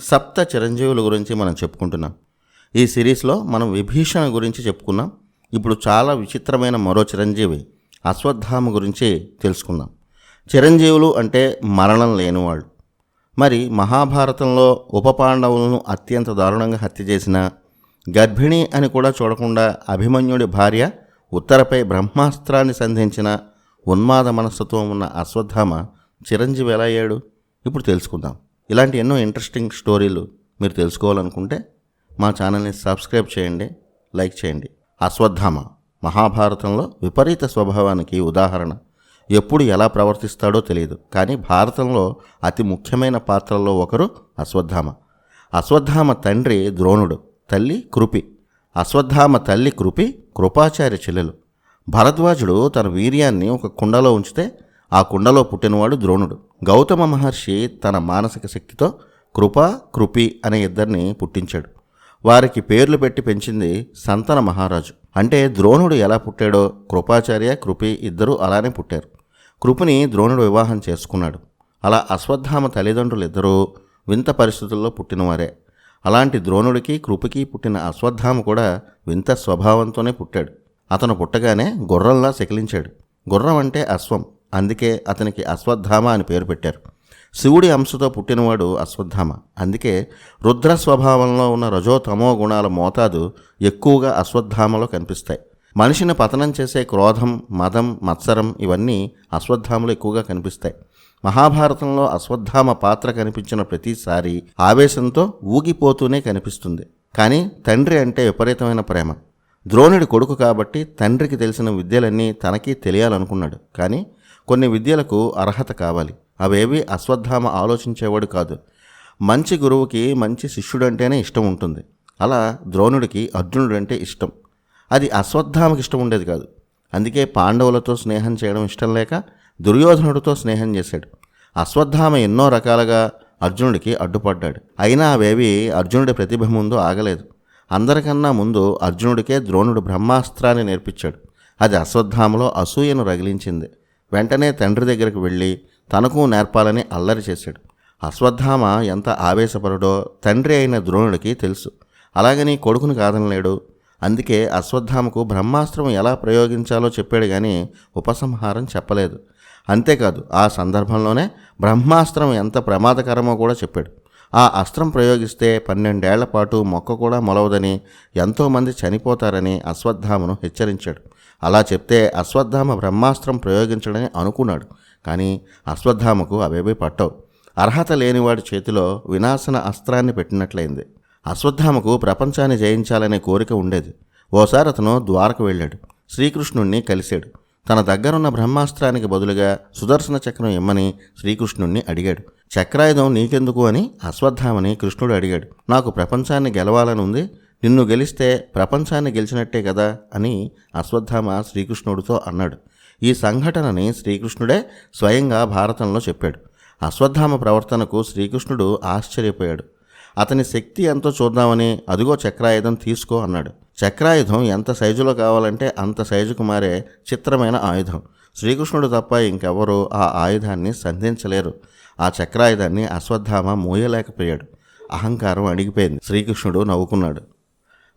సప్త చిరంజీవుల గురించి మనం చెప్పుకుంటున్నాం. ఈ సిరీస్లో మనం విభీషణ గురించి చెప్పుకున్నాం. ఇప్పుడు చాలా విచిత్రమైన మరో చిరంజీవి అశ్వత్థామ గురించి తెలుసుకుందాం. చిరంజీవులు అంటే మరణం లేనివాళ్ళు. మరి మహాభారతంలో ఉప పాండవులను అత్యంత దారుణంగా హత్య చేసిన గర్భిణి అని కూడా చూడకుండా అభిమన్యుడి భార్య ఉత్తరపై బ్రహ్మాస్త్రాన్ని సంధించిన ఉన్మాద మనస్తత్వం ఉన్న అశ్వత్థామ చిరంజీవి ఎలా అయ్యాడు? ఇప్పుడు తెలుసుకుందాం. ఇలాంటి ఎన్నో ఇంట్రెస్టింగ్ స్టోరీలు మీరు తెలుసుకోవాలనుకుంటే మా ఛానల్ని సబ్స్క్రైబ్ చేయండి లైక్ చేయండి. అశ్వత్థామ మహాభారతంలో విపరీత స్వభావానికి ఉదాహరణ. ఎప్పుడు ఎలా ప్రవర్తిస్తాడో తెలియదు కానీ భారతంలో అతి ముఖ్యమైన పాత్రల్లో ఒకరు అశ్వత్థామ. అశ్వత్థామ తండ్రి ద్రోణుడు తల్లి కృపి. అశ్వత్థామ తల్లి కృపి కృపాచార్య చెల్లెలు. భరద్వాజుడు తన వీర్యాన్ని ఒక కుండలో ఉంచితే ఆ కుండలో పుట్టినవాడు ద్రోణుడు. గౌతమ మహర్షి తన మానసిక శక్తితో కృప కృపి అనే ఇద్దరిని పుట్టించాడు. వారికి పేర్లు పెట్టి పెంచింది సంతన మహారాజు. అంటే ద్రోణుడు ఎలా పుట్టాడో కృపాచార్య కృపి ఇద్దరూ అలానే పుట్టారు. కృపిని ద్రోణుడు వివాహం చేసుకున్నాడు. అలా అశ్వత్థామ తల్లిదండ్రులు ఇద్దరూ వింత పరిస్థితుల్లో పుట్టినవారే. అలాంటి ద్రోణుడికి కృపికి పుట్టిన అశ్వత్థామ కూడా వింత స్వభావంతోనే పుట్టాడు. అతను పుట్టగానే గుర్రంలా శకిలించాడు. గుర్రం అంటే అశ్వం. అందుకే అతనికి అశ్వత్థామ అని పేరు పెట్టారు. శివుడి అంశతో పుట్టినవాడు అశ్వత్థామ. అందుకే రుద్ర స్వభావంలో ఉన్న రజోతమో గుణాల మోతాదు ఎక్కువగా అశ్వత్థామలో కనిపిస్తాయి. మనిషిని పతనం చేసే క్రోధం మదం మత్సరం ఇవన్నీ అశ్వత్థామలో ఎక్కువగా కనిపిస్తాయి. మహాభారతంలో అశ్వత్థామ పాత్ర కనిపించిన ప్రతిసారి ఆవేశంతో ఊగిపోతూనే కనిపిస్తుంది. కానీ తండ్రి అంటే విపరీతమైన ప్రేమ. ద్రోణుడి కొడుకు కాబట్టి తండ్రికి తెలిసిన విద్యలన్నీ తనకి తెలియాలనుకున్నాడు. కానీ కొన్ని విద్యలకు అర్హత కావాలి. అవేవి అశ్వత్థామ ఆలోచించేవాడు కాదు. మంచి గురువుకి మంచి శిష్యుడంటేనే ఇష్టం ఉంటుంది. అలా ద్రోణుడికి అర్జునుడు అంటే ఇష్టం. అది అశ్వత్థామకి ఇష్టం ఉండేది కాదు. అందుకే పాండవులతో స్నేహం చేయడం ఇష్టం లేక దుర్యోధనుడితో స్నేహం చేశాడు. అశ్వత్థామ ఎన్నో రకాలుగా అర్జునుడికి అడ్డుపడ్డాడు. అయినా అవేవి అర్జునుడి ప్రతిభ ముందు ఆగలేదు. అందరికన్నా ముందు అర్జునుడికే ద్రోణుడు బ్రహ్మాస్త్రాన్ని నేర్పించాడు. అది అశ్వత్థామలో అసూయను రగిలించింది. వెంటనే తండ్రి దగ్గరికి వెళ్ళి తనకు నేర్పాలని అల్లరి చేశాడు. అశ్వత్థామ ఎంత ఆవేశపరుడో తండ్రి అయిన ద్రోణుడికి తెలుసు. అలాగని కొడుకుని కాదనలేడు అందుకే అశ్వత్థామకు బ్రహ్మాస్త్రం ఎలా ప్రయోగించాలో చెప్పాడు కానీ ఉపసంహారం చెప్పలేదు. అంతేకాదు ఆ సందర్భంలోనే బ్రహ్మాస్త్రం ఎంత ప్రమాదకరమో కూడా చెప్పాడు. ఆ అస్త్రం ప్రయోగిస్తే పన్నెండేళ్ళ పాటు మొక్క కూడా మొలవదని ఎంతోమంది చనిపోతారని అశ్వత్థామను హెచ్చరించాడు. అలా చెప్తే అశ్వత్థామ బ్రహ్మాస్త్రం ప్రయోగించడని అనుకున్నాడు. కానీ అశ్వత్థామకు అవేవీ పట్టవు. అర్హత లేనివాడి చేతిలో వినాశన అస్త్రాన్ని పెట్టినట్లయింది. అశ్వత్థామకు ప్రపంచాన్ని జయించాలనే కోరిక ఉండేది. ఓసారి అతను ద్వారకు వెళ్ళాడు. శ్రీకృష్ణుణ్ణి కలిశాడు. తన దగ్గరున్న బ్రహ్మాస్త్రానికి బదులుగా సుదర్శన చక్రం ఇమ్మని శ్రీకృష్ణుణ్ణి అడిగాడు. చక్రాయుధం నీకెందుకు అని అశ్వత్థామని కృష్ణుడు అడిగాడు. నాకు ప్రపంచాన్ని గెలవాలని ఉంది. నిన్ను గెలిస్తే ప్రపంచాన్ని గెలిచినట్టే కదా అని అశ్వత్థామ శ్రీకృష్ణుడితో అన్నాడు. ఈ సంఘటనని శ్రీకృష్ణుడే స్వయంగా భారతంలో చెప్పాడు. అశ్వత్థామ ప్రవర్తనకు శ్రీకృష్ణుడు ఆశ్చర్యపోయాడు. అతని శక్తి ఎంతో చూద్దామని అదిగో చక్రాయుధం తీసుకో అన్నాడు. చక్రాయుధం ఎంత సైజులో కావాలంటే అంత సైజుకు మారే చిత్రమైన ఆయుధం. శ్రీకృష్ణుడు తప్ప ఇంకెవరూ ఆ ఆయుధాన్ని సంధించలేరు. ఆ చక్రాయుధాన్ని అశ్వత్థామ మోయలేకపోయాడు. అహంకారం అణిగిపోయింది. శ్రీకృష్ణుడు నవ్వుకున్నాడు.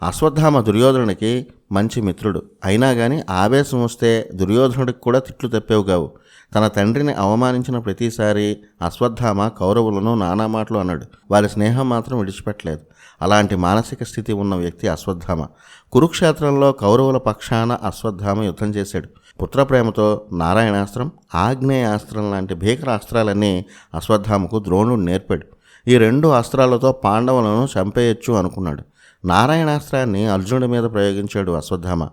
అశ్వత్థామ దుర్యోధనుడికి మంచి మిత్రుడు. అయినా కానీ ఆవేశం వస్తే దుర్యోధనుడికి కూడా తిట్లు తప్పేవి కావు. తన తండ్రిని అవమానించిన ప్రతిసారి అశ్వత్థామ కౌరవులను నానా మాటలు అన్నాడు వారి స్నేహం మాత్రం విడిచిపెట్టలేదు. అలాంటి మానసిక స్థితి ఉన్న వ్యక్తి అశ్వత్థామ. కురుక్షేత్రంలో కౌరవుల పక్షాన అశ్వత్థామ యుద్ధం చేశాడు. పుత్రప్రేమతో నారాయణాస్త్రం ఆగ్నేయాస్త్రం లాంటి భీకర అస్త్రాలన్నీ అశ్వత్థామకు ద్రోణుడు నేర్పాడు. ఈ రెండు అస్త్రాలతో పాండవులను చంపేయచ్చు అనుకున్నాడు. నారాయణాస్త్రాన్ని అర్జునుడి మీద ప్రయోగించాడు అశ్వత్థామ.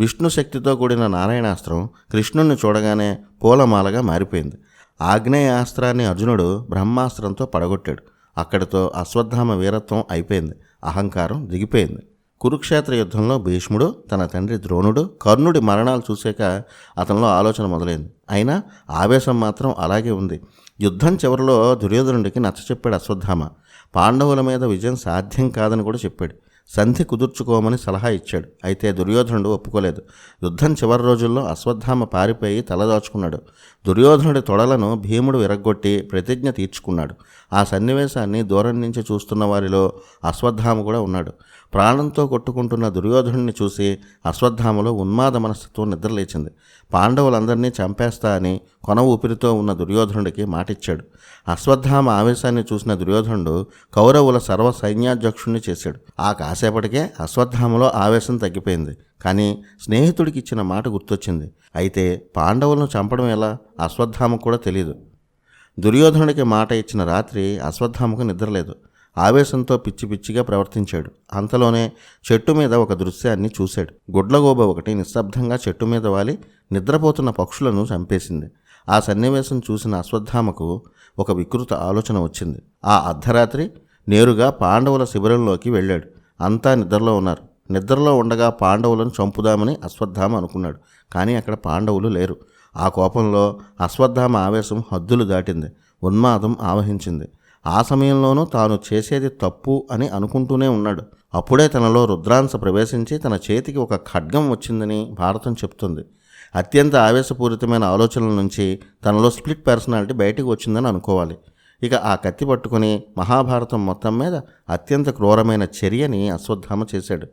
విష్ణు శక్తితో కూడిన నారాయణాస్త్రం కృష్ణుణ్ణి చూడగానే పూలమాలగా మారిపోయింది. ఆగ్నేయాస్త్రాన్ని అర్జునుడు బ్రహ్మాస్త్రంతో పడగొట్టాడు. అక్కడితో అశ్వత్థామ వీరత్వం అయిపోయింది. అహంకారం దిగిపోయింది. కురుక్షేత్ర యుద్ధంలో భీష్ముడు తన తండ్రి ద్రోణుడు కర్ణుడి మరణాలు చూశాక అతనిలో ఆలోచన మొదలైంది. అయినా ఆవేశం మాత్రం అలాగే ఉంది. యుద్ధం చివరిలో దుర్యోధనుడికి నచ్చచెప్పాడు అశ్వత్థామ. పాండవుల మీద విజయం సాధ్యం కాదని కూడా చెప్పాడు. సంధి కుదుర్చుకోమని సలహా ఇచ్చాడు. అయితే దుర్యోధనుడు ఒప్పుకోలేదు. యుద్ధం చివరి రోజుల్లో అశ్వత్థామ పారిపోయి తలదాచుకున్నాడు దుర్యోధనుడి తొడలను భీముడు విరగ్గొట్టి ప్రతిజ్ఞ తీర్చుకున్నాడు. ఆ సన్నివేశాన్ని దూరం నుంచి చూస్తున్న వారిలో అశ్వత్థామ కూడా ఉన్నాడు. ప్రాణంతో కొట్టుకుంటున్న దుర్యోధనుడిని చూసి అశ్వత్థామలో ఉన్మాద మనస్తత్వం నిద్రలేచింది. పాండవులందరినీ చంపేస్తా అని కొన ఊపిరితో ఉన్న దుర్యోధనుడికి మాటిచ్చాడు. అశ్వత్థామ ఆవేశాన్ని చూసిన దుర్యోధనుడు కౌరవుల సర్వ సైన్యాధ్యక్షుణ్ణి చేశాడు. ఆ కాసేపటికే అశ్వత్థామలో ఆవేశం తగ్గిపోయింది. కానీ స్నేహితుడికి ఇచ్చిన మాట గుర్తొచ్చింది. అయితే పాండవులను చంపడం ఎలా? అశ్వత్థామకు కూడా తెలియదు దుర్యోధనుడికి మాట ఇచ్చిన రాత్రి అశ్వత్థామకు నిద్రలేదు. ఆవేశంతో పిచ్చి పిచ్చిగా ప్రవర్తించాడు. అంతలోనే చెట్టు మీద ఒక దృశ్యాన్ని చూశాడు. గుడ్లగోబ ఒకటి నిశ్శబ్దంగా చెట్టు మీద వాలి నిద్రపోతున్న పక్షులను చంపేసింది. ఆ సన్నివేశం చూసిన అశ్వత్థామకు ఒక వికృత ఆలోచన వచ్చింది. ఆ అర్ధరాత్రి నేరుగా పాండవుల శిబిరంలోకి వెళ్ళాడు. అంతా నిద్రలో ఉన్నారు. నిద్రలో ఉండగా పాండవులను చంపుదామని అశ్వత్థామ అనుకున్నాడు. కానీ అక్కడ పాండవులు లేరు. ఆ కోపంలో అశ్వత్థామ ఆవేశం హద్దులు దాటింది. ఉన్మాదం ఆవహించింది. ఆ సమయంలోనూ తాను చేసేది తప్పు అని అనుకుంటూనే ఉన్నాడు. అప్పుడే తనలో రుద్రాంశ ప్రవేశించి తన చేతికి ఒక ఖడ్గం వచ్చిందని భారతం చెప్తుంది. అత్యంత ఆవేశపూరితమైన ఆలోచనల నుంచి తనలో స్ప్లిట్ పర్సనాలిటీ బయటకు వచ్చిందని అనుకోవాలి. ఇక ఆ కత్తి పట్టుకుని మహాభారతం మొత్తం మీద అత్యంత క్రూరమైన చర్యని అశ్వత్థామ చేశాడు.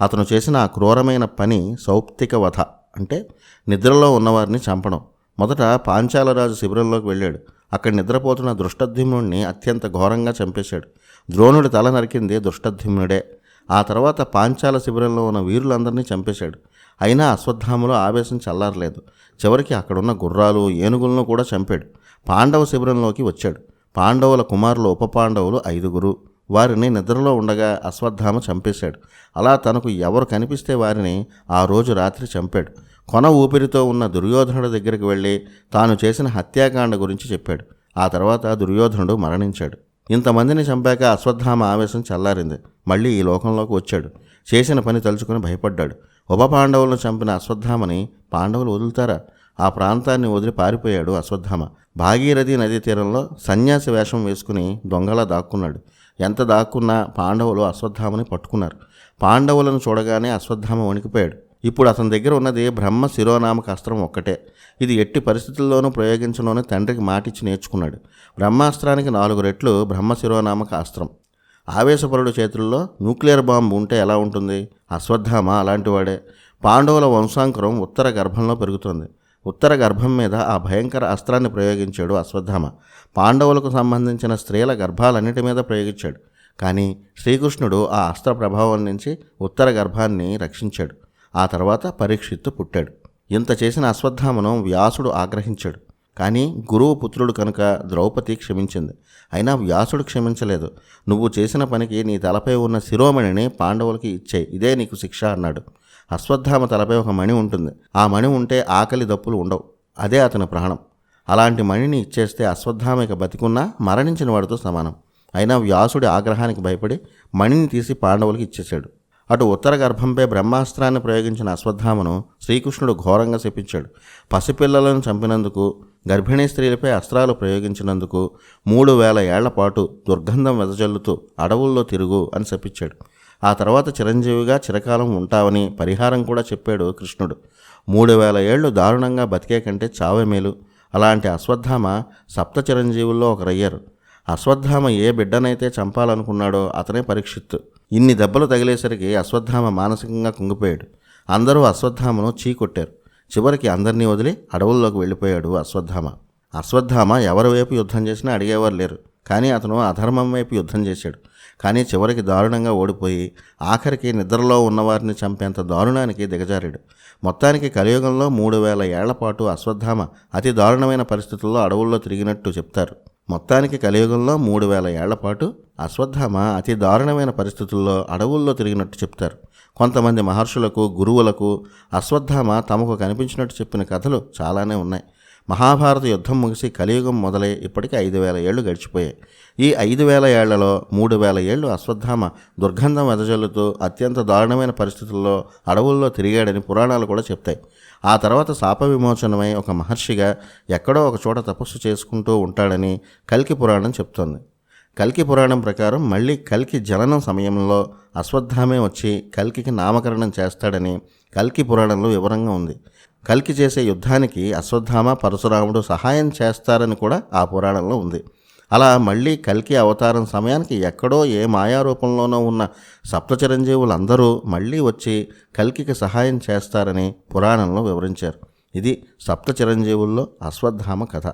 అతను చేసిన ఆ క్రూరమైన పని సౌప్తిక వధ అంటే నిద్రలో ఉన్నవారిని చంపడం. మొదట పాంచాలరాజు శిబిరంలోకి వెళ్ళాడు. అక్కడ నిద్రపోతున్న దృష్టద్యుమ్నుడిని అత్యంత ఘోరంగా చంపేశాడు. ద్రోణుడి తల నరికింది దృష్టద్యుమ్నుడే. ఆ తర్వాత పాంచాల శిబిరంలో ఉన్న వీరులందరినీ చంపేశాడు. అయినా అశ్వత్థామలో ఆవేశం చల్లారలేదు. చివరికి అక్కడున్న గుర్రాలు ఏనుగులను కూడా చంపాడు. పాండవ శిబిరంలోకి వచ్చాడు. పాండవుల కుమారులు ఉప పాండవులు ఐదుగురు. వారిని నిద్రలో ఉండగా అశ్వత్థామ చంపేశాడు. అలా తనకు ఎవరు కనిపిస్తే వారిని ఆ రోజు రాత్రి చంపాడు. కొన ఊపిరితో ఉన్న దుర్యోధనుడి దగ్గరికి వెళ్ళి తాను చేసిన హత్యాకాండ గురించి చెప్పాడు. ఆ తర్వాత దుర్యోధనుడు మరణించాడు. ఇంతమందిని చంపాక అశ్వత్థామ ఆవేశం చల్లారింది. మళ్ళీ ఈ లోకంలోకి వచ్చాడు. చేసిన పని తలుచుకుని భయపడ్డాడు. ఉప పాండవులను చంపిన అశ్వత్థామని పాండవులు వదులుతారా? ఆ ప్రాంతాన్ని వదిలి పారిపోయాడు అశ్వత్థామ. భాగీరథి నదీ తీరంలో సన్యాసి వేషం వేసుకుని దొంగలా దాక్కున్నాడు. ఎంత దాక్కున్నా పాండవులు అశ్వత్థామని పట్టుకున్నారు. పాండవులను చూడగానే అశ్వత్థామ వణికిపోయాడు. ఇప్పుడు అతని దగ్గర ఉన్నది బ్రహ్మ శిరోనామక అస్త్రం ఒక్కటే. ఇది ఎట్టి పరిస్థితుల్లోనూ ప్రయోగించలోని తండ్రికి మాటిచ్చి నేర్చుకున్నాడు. బ్రహ్మాస్త్రానికి నాలుగు రెట్లు బ్రహ్మ శిరోనామక అస్త్రం. ఆవేశపరుడు చేతుల్లో న్యూక్లియర్ బాంబు ఉంటే ఎలా ఉంటుంది? అశ్వత్థామ అలాంటివాడే. పాండవుల వంశాంకురం ఉత్తర గర్భంలో పెరుగుతుంది. ఉత్తర గర్భం మీద ఆ భయంకర అస్త్రాన్ని ప్రయోగించాడు అశ్వత్థామ. పాండవులకు సంబంధించిన స్త్రీల గర్భాలన్నిటి మీద ప్రయోగించాడు. కానీ శ్రీకృష్ణుడు ఆ అస్త్ర ప్రభావం నుంచి ఉత్తర గర్భాన్ని రక్షించాడు. ఆ తర్వాత పరీక్షిత్తు పుట్టాడు. ఇంత చేసిన అశ్వత్థామను వ్యాసుడు ఆగ్రహించాడు. కానీ గురువు పుత్రుడు కనుక ద్రౌపది క్షమించింది. అయినా వ్యాసుడు క్షమించలేదు. నువ్వు చేసిన పనికి నీ తలపై ఉన్న శిరోమణిని పాండవులకి ఇచ్చేయి. ఇదే నీకు శిక్ష అన్నాడు. అశ్వత్థామ తలపై ఒక మణి ఉంటుంది. ఆ మణి ఉంటే ఆకలి దప్పులు ఉండవు. అదే అతని ప్రాణం. అలాంటి మణిని ఇచ్చేస్తే అశ్వత్థామ ఇక బతికున్నా మరణించిన వాడితో సమానం. అయినా వ్యాసుడి ఆగ్రహానికి భయపడి మణిని తీసి పాండవులకి ఇచ్చేశాడు. అటు ఉత్తర గర్భంపై బ్రహ్మాస్త్రాన్ని ప్రయోగించిన అశ్వత్థామను శ్రీకృష్ణుడు ఘోరంగా శపించాడు. పసిపిల్లలను చంపినందుకు గర్భిణీ స్త్రీలపై అస్త్రాలు ప్రయోగించినందుకు మూడు వేల ఏళ్ళ పాటు దుర్గంధం వెదజల్లుతూ అడవుల్లో తిరుగు అని శపించాడు. ఆ తర్వాత చిరంజీవిగా చిరకాలం ఉంటావని పరిహారం కూడా చెప్పాడు కృష్ణుడు. మూడు వేల ఏళ్ళు దారుణంగా బతికే కంటే చావే మేలు. అలాంటి అశ్వత్థామ సప్త చిరంజీవుల్లో ఒకరయ్యారు. అశ్వత్థామ ఏ బిడ్డనైతే చంపాలనుకున్నాడో అతనే పరీక్షిత్తు. ఇన్ని దెబ్బలు తగిలేసరికి అశ్వత్థామ మానసికంగా కుంగిపోయాడు. అందరూ అశ్వత్థామను చీకొట్టారు. చివరికి అందరినీ వదిలి అడవుల్లోకి వెళ్ళిపోయాడు అశ్వత్థామ. అశ్వత్థామ ఎవరి వైపు యుద్ధం చేసినా అడిగేవారు లేరు. కానీ అతను అధర్మం వైపు యుద్ధం చేశాడు. కానీ చివరికి దారుణంగా ఓడిపోయి ఆఖరికి నిద్రలో ఉన్నవారిని చంపేంత దారుణానికి దిగజారాడు. మొత్తానికి కలియుగంలో మూడు వేల ఏళ్ళ పాటు అశ్వత్థామ అతి దారుణమైన పరిస్థితుల్లో అడవుల్లో తిరిగినట్టు చెప్తారు. మొత్తానికి కలియుగంలో మూడు వేల ఏళ్ళ పాటు అశ్వత్థామ అతి దారుణమైన పరిస్థితుల్లో అడవుల్లో తిరిగినట్టు చెప్తారు. కొంతమంది మహర్షులకు గురువులకు అశ్వత్థామ తమకు కనిపించినట్టు చెప్పిన కథలు చాలానే ఉన్నాయి. మహాభారత యుద్ధం ముగిసి కలియుగం మొదలై ఇప్పటికి ఐదు వేల ఏళ్ళు గడిచిపోయాయి. ఈ ఐదు వేల ఏళ్ళలో మూడు వేల ఏళ్ళు అశ్వత్థామ దుర్గంధం వెదజల్లుతూ అత్యంత దారుణమైన పరిస్థితుల్లో అడవుల్లో తిరిగాడని పురాణాలు కూడా చెప్తాయి. ఆ తర్వాత శాప విమోచనమై ఒక మహర్షిగా ఎక్కడో ఒక చోట తపస్సు చేసుకుంటూ ఉంటాడని కల్కి పురాణం చెప్తోంది. కల్కి పురాణం ప్రకారం మళ్ళీ కల్కి జననం సమయంలో అశ్వత్థామే వచ్చి కల్కికి నామకరణం చేస్తాడని కల్కి పురాణంలో వివరంగా ఉంది. కల్కి చేసే యుద్ధానికి అశ్వత్థామ పరశురాముడు సహాయం చేస్తారని కూడా ఆ పురాణంలో ఉంది. అలా మళ్ళీ కల్కి అవతారం సమయానికి ఎక్కడో ఏ మాయారూపంలోనో ఉన్న సప్తచిరంజీవులందరూ మళ్ళీ వచ్చి కల్కికి సహాయం చేస్తారని పురాణంలో వివరించారు. ఇది సప్త చిరంజీవుల్లో అశ్వత్థామ కథ.